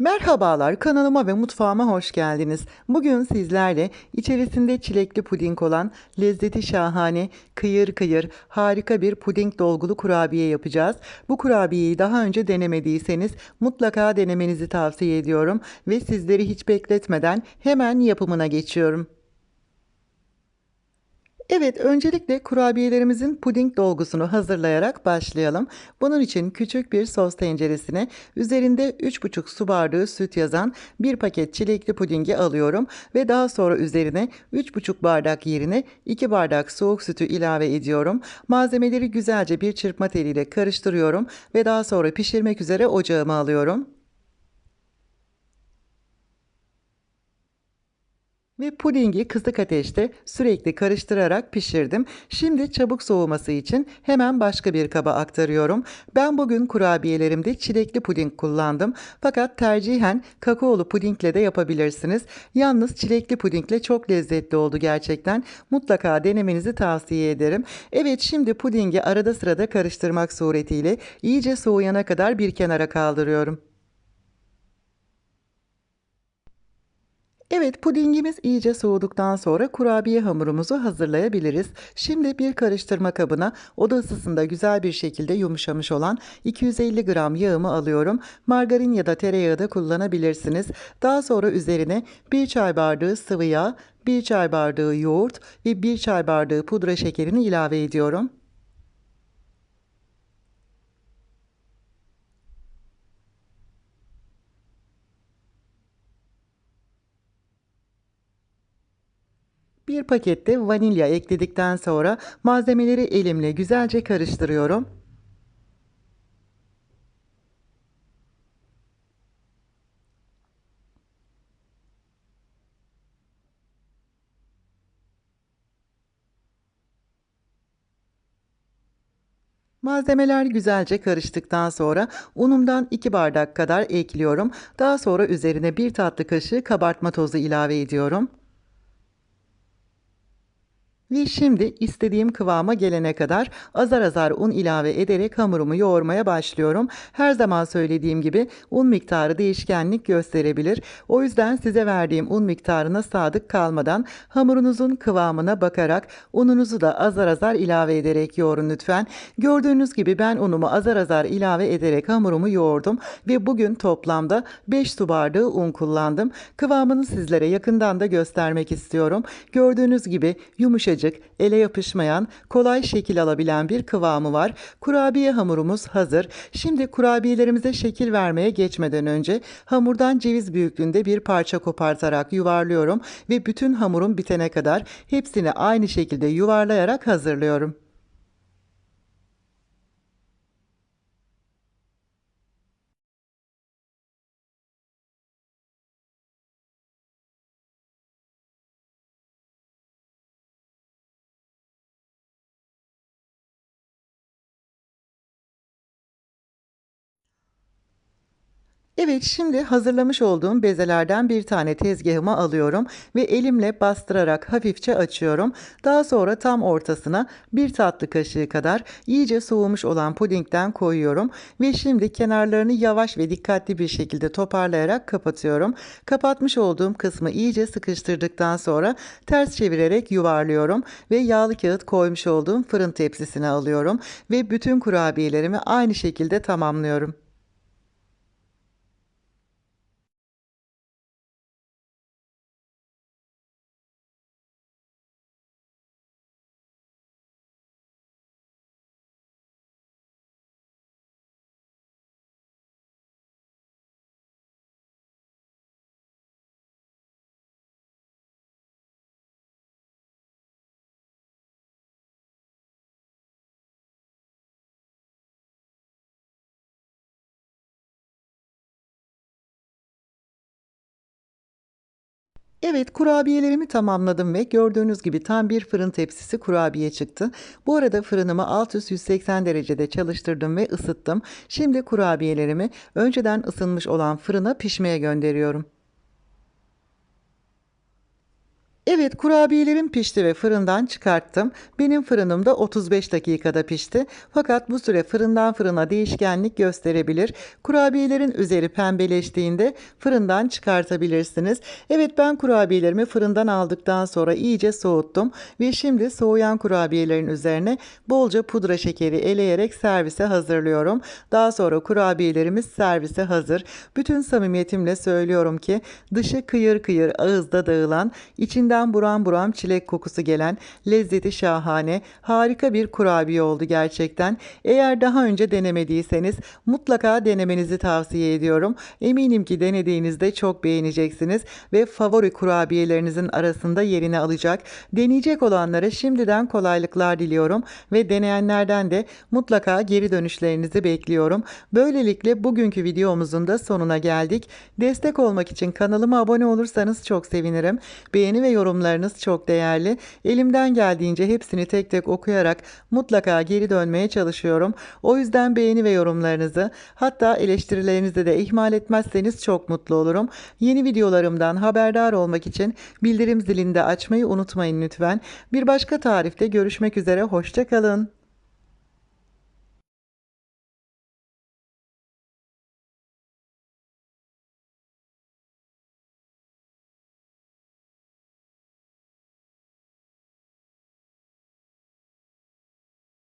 Merhabalar, kanalıma ve mutfağıma hoş geldiniz. Bugün sizlerle içerisinde çilekli puding olan lezzeti şahane, kıyır kıyır, harika bir puding dolgulu kurabiye yapacağız. Bu kurabiyeyi daha önce denemediyseniz mutlaka denemenizi tavsiye ediyorum ve sizleri hiç bekletmeden hemen yapımına geçiyorum. Evet, öncelikle kurabiyelerimizin puding dolgusunu hazırlayarak başlayalım. Bunun için küçük bir sos tenceresine üzerinde 3,5 su bardağı süt yazan bir paket çilekli pudingi alıyorum ve daha sonra üzerine 3,5 bardak yerine 2 bardak soğuk sütü ilave ediyorum. Malzemeleri güzelce bir çırpma teliyle karıştırıyorum ve daha sonra pişirmek üzere ocağıma alıyorum. Ve pudingi kısık ateşte sürekli karıştırarak pişirdim. Şimdi çabuk soğuması için hemen başka bir kaba aktarıyorum. Ben bugün kurabiyelerimde çilekli puding kullandım. Fakat tercihen kakaolu pudingle de yapabilirsiniz. Yalnız çilekli pudingle çok lezzetli oldu gerçekten. Mutlaka denemenizi tavsiye ederim. Evet şimdi pudingi arada sırada karıştırmak suretiyle iyice soğuyana kadar bir kenara kaldırıyorum. Evet, pudingimiz iyice soğuduktan sonra kurabiye hamurumuzu hazırlayabiliriz. Şimdi bir karıştırma kabına oda ısısında güzel bir şekilde yumuşamış olan 250 gram yağımı alıyorum. Margarin ya da tereyağı da kullanabilirsiniz. Daha sonra üzerine 1 çay bardağı sıvı yağ, 1 çay bardağı yoğurt ve 1 çay bardağı pudra şekerini ilave ediyorum. Bir pakette vanilya ekledikten sonra malzemeleri elimle güzelce karıştırıyorum. Malzemeler güzelce karıştıktan sonra unumdan 2 bardak kadar ekliyorum. Daha sonra üzerine 1 tatlı kaşığı kabartma tozu ilave ediyorum. Ve şimdi istediğim kıvama gelene kadar azar azar un ilave ederek hamurumu yoğurmaya başlıyorum. Her zaman söylediğim gibi un miktarı değişkenlik gösterebilir. O yüzden size verdiğim un miktarına sadık kalmadan hamurunuzun kıvamına bakarak ununuzu da azar azar ilave ederek yoğurun lütfen. Gördüğünüz gibi ben unumu azar azar ilave ederek hamurumu yoğurdum ve bugün toplamda 5 su bardağı un kullandım. Kıvamını sizlere yakından da göstermek istiyorum. Gördüğünüz gibi yumuşacık yumuşacık, ele yapışmayan, kolay şekil alabilen bir kıvamı var. Kurabiye hamurumuz hazır. Şimdi kurabiyelerimize şekil vermeye geçmeden önce hamurdan ceviz büyüklüğünde bir parça kopartarak yuvarlıyorum ve bütün hamurum bitene kadar hepsini aynı şekilde yuvarlayarak hazırlıyorum. Evet, şimdi hazırlamış olduğum bezelerden bir tane tezgahıma alıyorum ve elimle bastırarak hafifçe açıyorum. Daha sonra tam ortasına bir tatlı kaşığı kadar iyice soğumuş olan pudingden koyuyorum ve şimdi kenarlarını yavaş ve dikkatli bir şekilde toparlayarak kapatıyorum. Kapatmış olduğum kısmı iyice sıkıştırdıktan sonra ters çevirerek yuvarlıyorum ve yağlı kağıt koymuş olduğum fırın tepsisine alıyorum ve bütün kurabiyelerimi aynı şekilde tamamlıyorum. Evet, kurabiyelerimi tamamladım ve gördüğünüz gibi tam bir fırın tepsisi kurabiye çıktı. Bu arada fırınımı alt üst 180 derecede çalıştırdım ve ısıttım. Şimdi kurabiyelerimi önceden ısınmış olan fırına pişmeye gönderiyorum. Evet kurabiyelerim pişti ve fırından çıkarttım. Benim fırınım da 35 dakikada pişti. Fakat bu süre fırından fırına değişkenlik gösterebilir. Kurabiyelerin üzeri pembeleştiğinde fırından çıkartabilirsiniz. Evet ben kurabiyelerimi fırından aldıktan sonra iyice soğuttum. Ve şimdi soğuyan kurabiyelerin üzerine bolca pudra şekeri eleyerek servise hazırlıyorum. Daha sonra kurabiyelerimiz servise hazır. Bütün samimiyetimle söylüyorum ki dışı kıyır kıyır ağızda dağılan, içinden buram buram çilek kokusu gelen lezzeti şahane, harika bir kurabiye oldu gerçekten. Eğer daha önce denemediyseniz mutlaka denemenizi tavsiye ediyorum. Eminim ki denediğinizde çok beğeneceksiniz ve favori kurabiyelerinizin arasında yerini alacak. Deneyecek olanlara şimdiden kolaylıklar diliyorum ve deneyenlerden de mutlaka geri dönüşlerinizi bekliyorum. Böylelikle bugünkü videomuzun da sonuna geldik. Destek olmak için kanalıma abone olursanız çok sevinirim. Beğeni ve yorumlarınız çok değerli. Elimden geldiğince hepsini tek tek okuyarak mutlaka geri dönmeye çalışıyorum. O yüzden beğeni ve yorumlarınızı hatta eleştirilerinizi de ihmal etmezseniz çok mutlu olurum. Yeni videolarımdan haberdar olmak için bildirim zilini de açmayı unutmayın lütfen. Bir başka tarifte görüşmek üzere. Hoşçakalın.